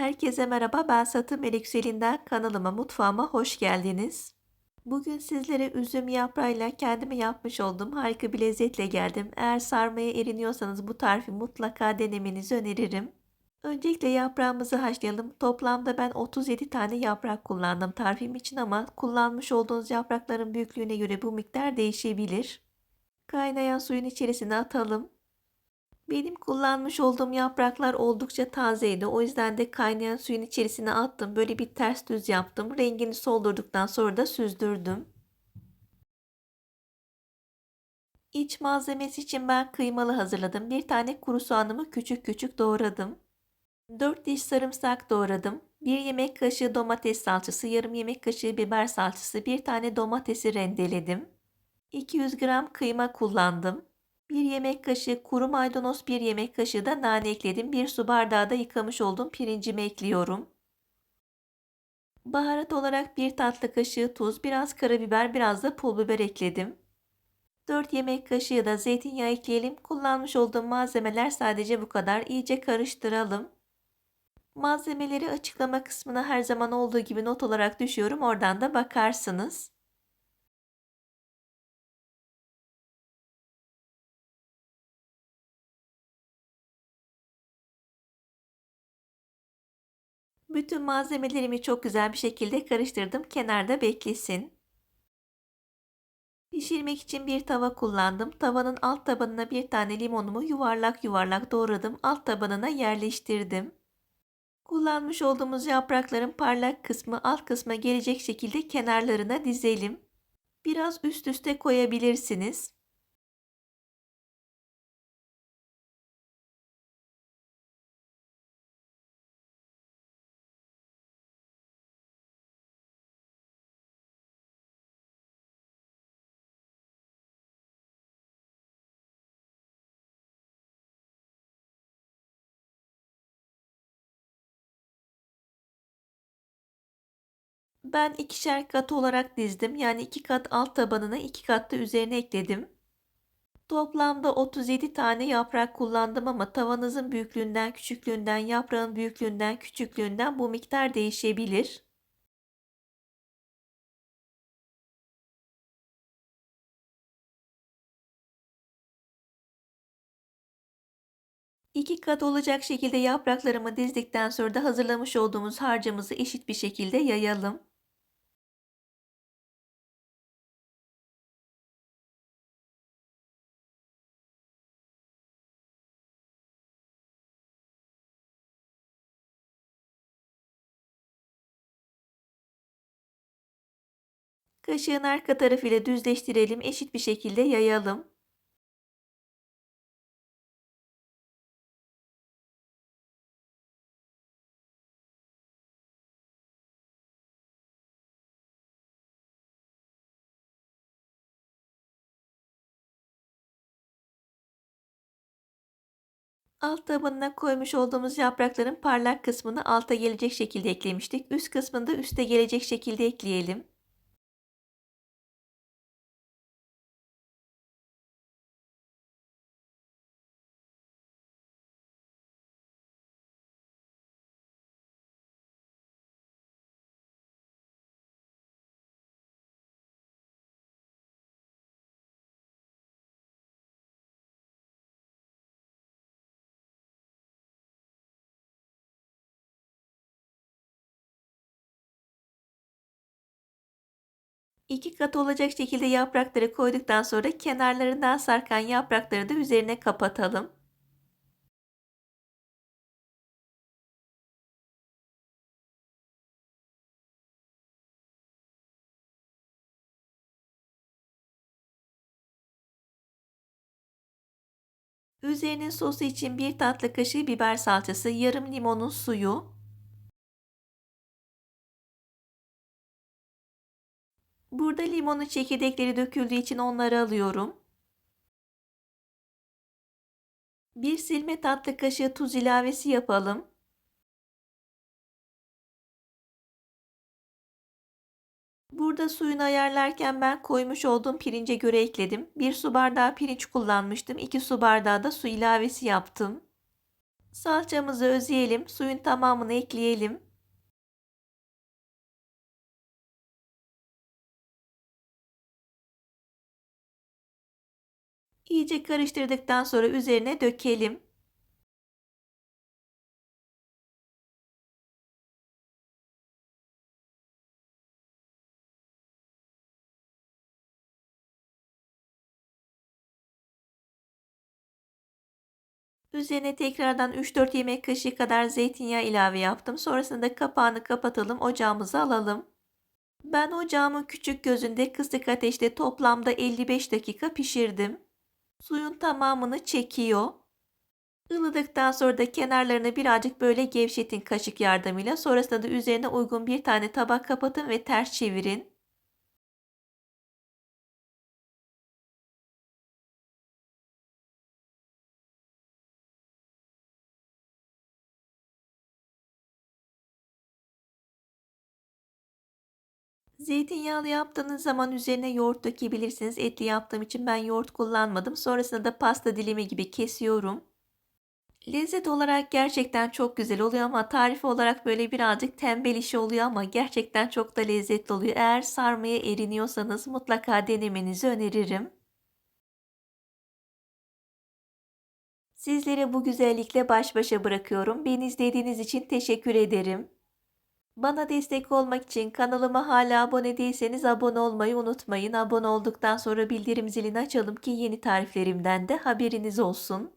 Herkese merhaba, ben Satı Melikselinden kanalıma, mutfağıma hoş geldiniz. Bugün sizlere üzüm yaprağıyla kendime yapmış olduğum harika bir lezzetle geldim. Eğer sarmaya eriniyorsanız bu tarifi mutlaka denemenizi öneririm. Öncelikle yaprağımızı haşlayalım. Toplamda ben 37 tane yaprak kullandım tarifim için ama kullanmış olduğunuz yaprakların büyüklüğüne göre bu miktar değişebilir. Kaynayan suyun içerisine atalım. Benim kullanmış olduğum yapraklar oldukça tazeydi. O yüzden de kaynayan suyun içerisine attım. Böyle bir ters düz yaptım. Rengini soldurduktan sonra da süzdürdüm. İç malzemesi için ben kıymalı hazırladım. Bir tane kuru soğanımı küçük küçük doğradım. 4 diş sarımsak doğradım. 1 yemek kaşığı domates salçası, yarım yemek kaşığı biber salçası, bir tane domatesi rendeledim. 200 gram kıyma kullandım. 1 yemek kaşığı kuru maydanoz, 1 yemek kaşığı da nane ekledim. 1 su bardağı da yıkamış olduğum pirincimi ekliyorum. Baharat olarak 1 tatlı kaşığı tuz, biraz karabiber, biraz da pul biber ekledim. 4 yemek kaşığı da zeytinyağı ekleyelim. Kullanmış olduğum malzemeler sadece bu kadar. İyice karıştıralım. Malzemeleri açıklama kısmına her zaman olduğu gibi not olarak düşüyorum. Oradan da bakarsınız. Bütün malzemelerimi çok güzel bir şekilde karıştırdım. Kenarda beklesin. Pişirmek için bir tava kullandım. Tavanın alt tabanına bir tane limonumu yuvarlak yuvarlak doğradım. Alt tabanına yerleştirdim. Kullanmış olduğumuz yaprakların parlak kısmı alt kısma gelecek şekilde kenarlarına dizelim. Biraz üst üste koyabilirsiniz. Ben ikişer kat olarak dizdim. Yani iki kat alt tabanına iki kat üzerine ekledim. Toplamda 37 tane yaprak kullandım ama tavanızın büyüklüğünden, küçüklüğünden, yaprağın büyüklüğünden, küçüklüğünden bu miktar değişebilir. İki kat olacak şekilde yapraklarımı dizdikten sonra da hazırlamış olduğumuz harcımızı eşit bir şekilde yayalım. Kaşığın arka tarafıyla düzleştirelim, eşit bir şekilde yayalım. Alt tabanına koymuş olduğumuz yaprakların parlak kısmını alta gelecek şekilde eklemiştik. Üst kısmını da üste gelecek şekilde ekleyelim. İki kat olacak şekilde yaprakları koyduktan sonra kenarlarından sarkan yaprakları da üzerine kapatalım. Üzerinin sosu için bir tatlı kaşığı biber salçası, yarım limonun suyu, Burada limonun çekirdekleri döküldüğü için onları alıyorum. Bir silme tatlı kaşığı tuz ilavesi yapalım. Burada suyunu ayarlarken ben koymuş olduğum pirince göre ekledim. 1 su bardağı pirinç kullanmıştım. 2 su bardağı da su ilavesi yaptım. Salçamızı özleyelim, suyun tamamını ekleyelim. İyice karıştırdıktan sonra üzerine dökelim. Üzerine tekrardan 3-4 yemek kaşığı kadar zeytinyağı ilave yaptım. Sonrasında kapağını kapatalım, ocağımıza alalım. Ben ocağımın küçük gözünde kısık ateşte toplamda 55 dakika pişirdim. Suyun tamamını çekiyor. Ilıdıktan sonra da kenarlarını birazcık böyle gevşetin kaşık yardımıyla. Sonrasında da üzerine uygun bir tane tabak kapatın ve ters çevirin. Zeytinyağlı yaptığınız zaman üzerine yoğurt dökebilirsiniz. Etli yaptığım için ben yoğurt kullanmadım. Sonrasında da pasta dilimi gibi kesiyorum. Lezzet olarak gerçekten çok güzel oluyor ama tarifi olarak böyle birazcık tembel işi oluyor ama gerçekten çok da lezzetli oluyor. Eğer sarmaya eriniyorsanız mutlaka denemenizi öneririm. Sizleri bu güzellikle baş başa bırakıyorum. Beni izlediğiniz için teşekkür ederim. Bana destek olmak için kanalıma hala abone değilseniz abone olmayı unutmayın. Abone olduktan sonra bildirim zilini açalım ki yeni tariflerimden de haberiniz olsun.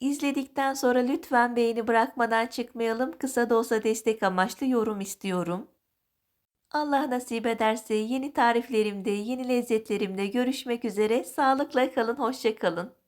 İzledikten sonra lütfen beğeni bırakmadan çıkmayalım. Kısa da olsa destek amaçlı yorum istiyorum. Allah nasip ederse yeni tariflerimde, yeni lezzetlerimde görüşmek üzere. Sağlıkla kalın, hoşça kalın.